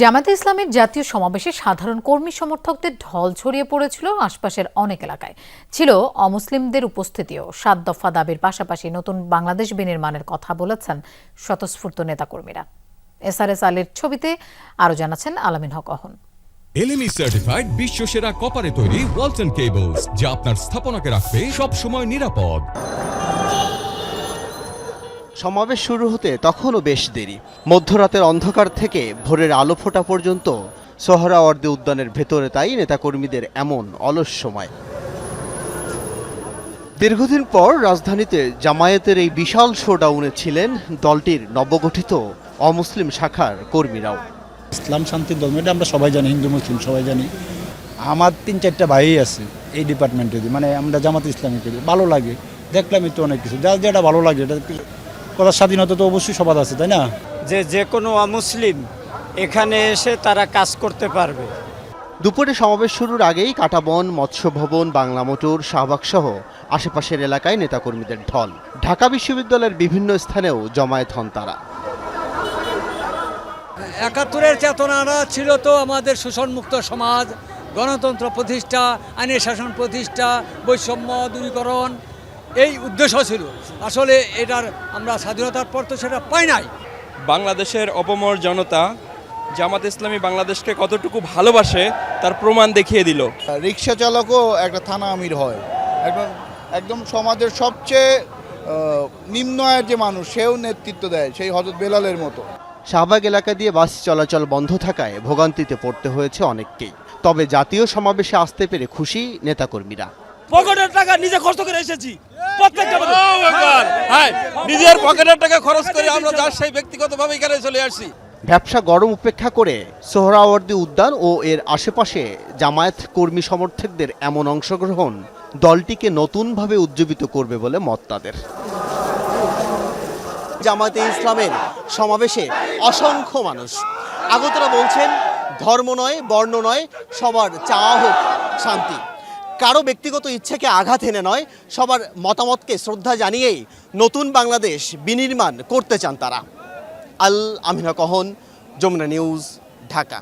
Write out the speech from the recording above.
জামাতে ইসলামের জাতীয় সমাবেশে সাধারণ কর্মী সমর্থকদের ঢল ছড়িয়ে পড়েছিল আশপাশের অনেক এলাকায়। ছিল অমুসলিমদের উপস্থিতিও। সাত দফা দাবির পাশাপাশি নতুন বাংলাদেশ বিনির্মাণের কথা বলেছেন স্বতঃস্ফূর্ত নেতাকর্মীরা। এসআরএস আলীর ছবিতে আরও জানাচ্ছেন আলামিন হক অহন। এলএমই সার্টিফাইড বিশ্ব সেরা কপারে তৈরি ওয়ালটন কেবলস, যা আপনার স্থাপনাকে রাখবে সব সময় নিরাপদ। সমাবেশ শুরু হতে তখনও বেশ দেরি। মধ্যরাতের অন্ধকার থেকে ভোরের আলো ফোটা পর্যন্ত সোহরাওয়ার্দী উদ্যানের ভেতরে তাই নেতাকর্মীদের এমন অলস সময়। দীর্ঘদিন পর রাজধানীতে জামায়াতের এই বিশাল শোডাউনে ছিলেন দলটির নবগঠিত অমুসলিম শাখার কর্মীরাও। ইসলাম শান্তির এটা আমরা সবাই জানি, হিন্দু, মুসলিম সবাই জানি। আমার তিন, চারটা ভাই আছে এই ডিপার্টমেন্টে মানে আমরা জামাত ইসলামী করি, ভালো লাগে। দেখলাম তো অনেক কিছু, যা যেটা ভালো লাগে, এটা কথার স্বাধীনতা তো অবশ্যই সবার আছে তাই না? যে যে কোনো অমুসলিম এখানে এসে তারা কাজ করতে পারবে। দুপুরে সমাবেশ শুরুর আগেই কাটাবন মৎস্য ভবন বাংলা মোটর শাহবাগ সহ আশেপাশের এলাকায় নেতাকর্মীদের ঢল। ঢাকা বিশ্ববিদ্যালয়ের বিভিন্ন স্থানেও জমায়েত হন তারা। একাত্তরের চেতনারা ছিল তো আমাদের শোষণমুক্ত সমাজ গণতন্ত্র প্রতিষ্ঠা আইনের শাসন প্রতিষ্ঠা বৈষম্য দূরীকরণ এই উদ্দেশ্য ছিল। আসলে এটার আমরা স্বাধীনতার পর তো সেটা পাই নাই। বাংলাদেশের অপমর জনতা জামাত ইসলামী বাংলাদেশকে কতটুকু ভালোবাসে তার প্রমাণ দেখিয়ে দিল। রিক্সা চালকও একটা থানা আমির হয়। একদম একদম সমাজের সবচেয়ে নিম্ন আয়ের যে মানুষ সেও নেতৃত্ব দেয় সেই হজরত বেলালের মতো। শাহবাগ এলাকা দিয়ে বাস চলাচল বন্ধ থাকায় ভোগান্তিতে পড়তে হয়েছে অনেককেই। তবে জাতীয় সমাবেশে আসতে পেরে খুশি নেতাকর্মীরা। পকেটের টাকা নিজে কষ্ট করে এসেছি। প্রত্যেকটা হ্যাঁ। নিজের পকেটের টাকা খরচ করে আমরা যার সেই ব্যক্তিগতভাবে এখানে চলে আসছি। ব্যবসা গরম উপেক্ষা করে সোহরাওয়ার্দী উদ্যান ও এর আশেপাশে জামায়াত কর্মী সমর্থকদের এমন অংশগ্রহণ দলটিকে নতুনভাবে উজ্জীবিত করবে বলে মত তাদের। জামায়াতে ইসলামের সমাবেশে অসংখ্য মানুষ। আগতরা বলছেন ধর্ম নয় বর্ণ নয় সবার চাওয়া হোক শান্তি। কারও ব্যক্তিগত ইচ্ছেকে আঘাত এনে নয়, সবার মতামতকে শ্রদ্ধা জানিয়েই নতুন বাংলাদেশ বিনির্মাণ করতে চান তারা। আল আমিনা কহন, যমুনা নিউজ, ঢাকা।